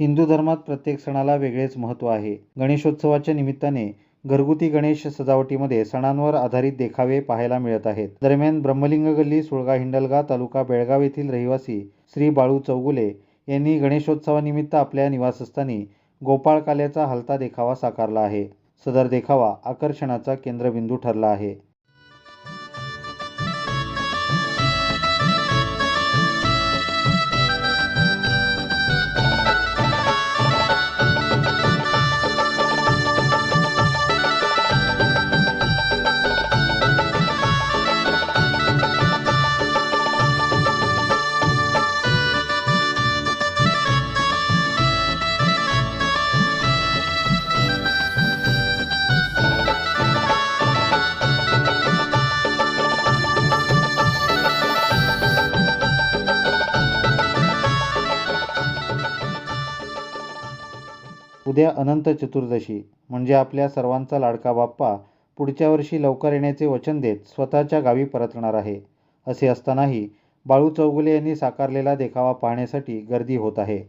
हिंदू धर्मात प्रत्येक सणाला वेगळेच महत्त्व आहे. गणेशोत्सवाच्या निमित्ताने घरगुती गणेश सजावटीमध्ये सणांवर आधारित देखावे पाहायला मिळत आहेत. दरम्यान ब्रह्मलिंग गल्ली सुळगा हिंडलगा तालुका बेळगाव येथील रहिवासी श्री बाळू चौगुले यांनी गणेशोत्सवानिमित्त आपल्या निवासस्थानी गोपाळ काल्याचा हलता देखावा साकारला आहे. सदर देखावा आकर्षणाचा केंद्रबिंदू ठरला आहे. उद्या अनंत चतुर्दशी म्हणजे आपल्या सर्वांचा लाडका बाप्पा पुढच्या वर्षी लवकर येण्याचे वचन देत स्वतःच्या गावी परतणार आहे. असे असतानाही बाळू चौगुले यांनी साकारलेला देखावा पाहण्यासाठी गर्दी होत आहे.